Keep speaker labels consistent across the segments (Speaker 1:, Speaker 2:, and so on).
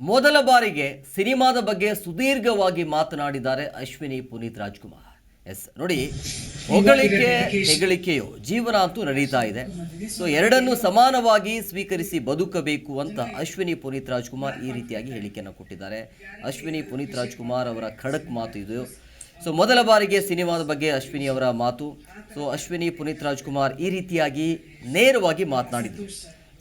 Speaker 1: ಮೊದಲ ಬಾರಿಗೆ ಸಿನಿಮಾದ ಬಗ್ಗೆ ಸುದೀರ್ಘವಾಗಿ ಮಾತನಾಡಿದ್ದಾರೆ ಅಶ್ವಿನಿ ಪುನೀತ್ ರಾಜ್ಕುಮಾರ್. ಎಸ್, ನೋಡಿ, ಹೊಗಳಿಕೆ, ಹೆಗಳಿಕೆಯು ಜೀವನ ಅಂತೂ ನಡೀತಾ ಇದೆ. ಸೊ ಎರಡನ್ನೂ ಸಮಾನವಾಗಿ ಸ್ವೀಕರಿಸಿ ಬದುಕಬೇಕು ಅಂತ ಅಶ್ವಿನಿ ಪುನೀತ್ ರಾಜ್ಕುಮಾರ್ ಈ ರೀತಿಯಾಗಿ ಹೇಳಿಕೆಯನ್ನು ಕೊಟ್ಟಿದ್ದಾರೆ. ಅಶ್ವಿನಿ ಪುನೀತ್ ರಾಜ್ಕುಮಾರ್ ಅವರ ಖಡಕ್ ಮಾತು ಇದು. ಸೊ ಮೊದಲ ಬಾರಿಗೆ ಸಿನಿಮಾದ ಬಗ್ಗೆ ಅಶ್ವಿನಿ ಅವರ ಮಾತು. ಸೊ ಅಶ್ವಿನಿ ಪುನೀತ್ ರಾಜ್ಕುಮಾರ್ ಈ ರೀತಿಯಾಗಿ ನೇರವಾಗಿ ಮಾತನಾಡಿದರು.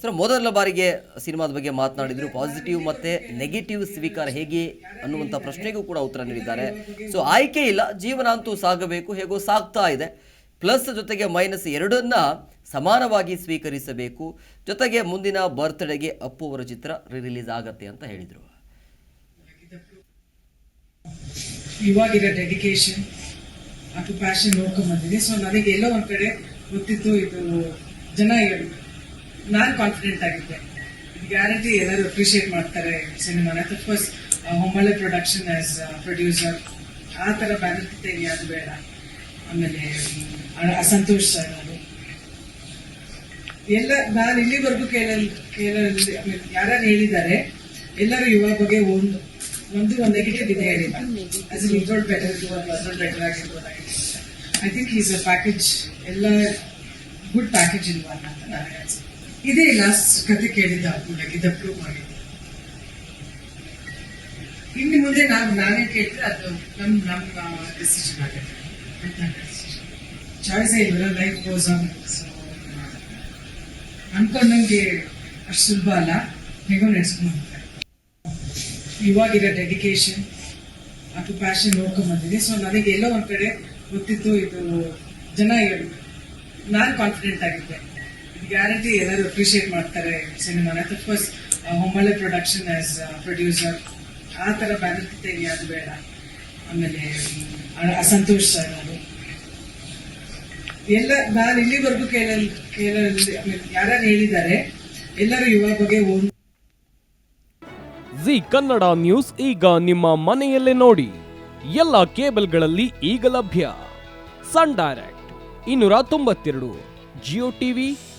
Speaker 1: ಸರ್, ಮೊದಲ ಬಾರಿಗೆ ಸಿನಿಮಾದ ಬಗ್ಗೆ ಮಾತನಾಡಿದ್ರು. ಪಾಸಿಟಿವ್ ಮತ್ತೆ ನೆಗೆಟಿವ್ ಸ್ವೀಕಾರ ಹೇಗೆ ಅನ್ನುವಂಥ ಪ್ರಶ್ನೆಗೂ ಕೂಡ ಉತ್ತರ ನೀಡಿದ್ದಾರೆ. ಸೊ ಆಯ್ಕೆ ಇಲ್ಲ, ಜೀವನ ಅಂತೂ ಸಾಗಬೇಕು, ಹೇಗೋ ಸಾಗ್ತಾ ಇದೆ. ಪ್ಲಸ್ ಜೊತೆಗೆ ಮೈನಸ್ ಎರಡನ್ನ ಸಮಾನವಾಗಿ ಸ್ವೀಕರಿಸಬೇಕು. ಜೊತೆಗೆ ಮುಂದಿನ ಬರ್ತ್ಡೇಗೆ ಅಪ್ಪು ಅವರ ಚಿತ್ರ ರಿಲೀಸ್ ಆಗತ್ತೆ ಅಂತ ಹೇಳಿದರು.
Speaker 2: ಇವಾಗಿರೋ ಡೆಡಿಕೇಶನ್ ಪ್ಯಾಷನ್ ಸೊ ನನಗೆ ಎಲ್ಲೋ ಒಂದು ಕಡೆ ಇದು ಜನ ನಾನು ಕಾನ್ಫಿಡೆಂಟ್ ಆಗಿದ್ದೆ. ಗ್ಯಾರಂಟಿ ಎಲ್ಲರೂ ಅಪ್ರಿಷಿಯೇಟ್ ಮಾಡ್ತಾರೆ ಸಿನಿಮಾನ of course Hombale production as producer ಆ ಥರ ಬ್ಯಾನರ್ತೆ ಯಾವುದು ಬೇಡ. ಆಮೇಲೆ ಅಸಂತೋಷ್ ಸರ್ ಅವರು. ಎಲ್ಲ, ನಾನು ಇಲ್ಲಿವರೆಗೂ ಕೇಳ ಕೇಳಲ್ಲಿ ಯಾರ್ಯಾರು ಹೇಳಿದ್ದಾರೆ, ಎಲ್ಲರೂ ಯುವ ಬಗ್ಗೆ ಒಂದು ಒಂದು ಒಂದು ನೆಗೆಟಿವ್ ಇದೆ ಹೇಳಿಲ್ಲ. ಆಸ್ ಇನ್ ಇದ್ರೊಳ್ ಬೆಟರ್ ಇರ್ಬೋದು ಅದ್ರೊಳ್ ಬೆಟರ್ ಆಗಿರ್ಬೋದು I think is a package ಎಲ್ಲ ಗುಡ್ ಪ್ಯಾಕೇಜ್ ಇಲ್ವಾ ಅಂತ ನನಗೆ ಅನ್ಸುತ್ತೆ ಇದೇ ಲಾಸ್ಟ್ ಕತೆ ಕೇಳಿದ್ದ ಇದು ಪ್ರೂವ್ ಮಾಡಿದ್ದು. ಇನ್ನು ಮುಂದೆ ನಾವು ನಾನೇ ಕೇಳಿದ್ರೆ ಅದು ನಮ್ ನಮ್ಮ ಡಿಸಿಷನ್ ಆಗುತ್ತೆ. ಚಾಯ್ಸ್ ಇಲ್ಲ ಲೈಫ್ ಗೋಸ್ ಆನ್ ಅನ್ಕೊಂಡಂಗೆ ಅಷ್ಟು ಸುಲಭ ಅಲ್ಲ. ಹೇಗೋ ನಡೆಸ್ಕೊಂಡು ಇವಾಗಿರೋ ಡೆಡಿಕೇಶನ್ ಅದು ಪ್ಯಾಷನ್ ನೋಡ್ಕೊಂಡ್ ಬಂದಿದೆ. ಸೊ ನನಗೆ ಎಲ್ಲೋ ಒಂದ್ ಕಡೆ ಗೊತ್ತಿತ್ತು, ಇದು ಜನ ನಾನು ಕಾನ್ಫಿಡೆಂಟ್ ಆಗಿದ್ದೆ. ಗ್ಯಾರಂಟಿ ಎಲ್ಲರೂ ಅಪ್ರಿಷಿಯೇಟ್ ಮಾಡ್ತಾರೆ ಸಿನಿಮಾನ of course Hombale production as producer ಆ ಥರ ಬ್ಯಾನರ್ತೆ ಯಾವುದು ಬೇಡ. ಆಮೇಲೆ ಅಸಂತೋಷ್ ಸರ್ ಅವರು. ಎಲ್ಲ, ನಾನು ಇಲ್ಲಿವರೆಗೂ ಕೇಳ ಯಾರ್ಯಾರು ಹೇಳಿದ್ದಾರೆ, ಎಲ್ಲರೂ ಯುವ ಬಗ್ಗೆ
Speaker 3: ಜಿ ಕನ್ನಡ ನ್ಯೂಸ್ ಈಗ ನಿಮ್ಮ ಮನೆಯಲ್ಲೇ ನೋಡಿ. ಎಲ್ಲ ಕೇಬಲ್ಗಳಲ್ಲಿ ಈಗ ಲಭ್ಯ. ಸನ್ ಡೈರೆಕ್ಟ್, ಇನ್ನೂರ ತೊಂಬತ್ತೆರಡು ಜಿಯೋ ಟಿವಿ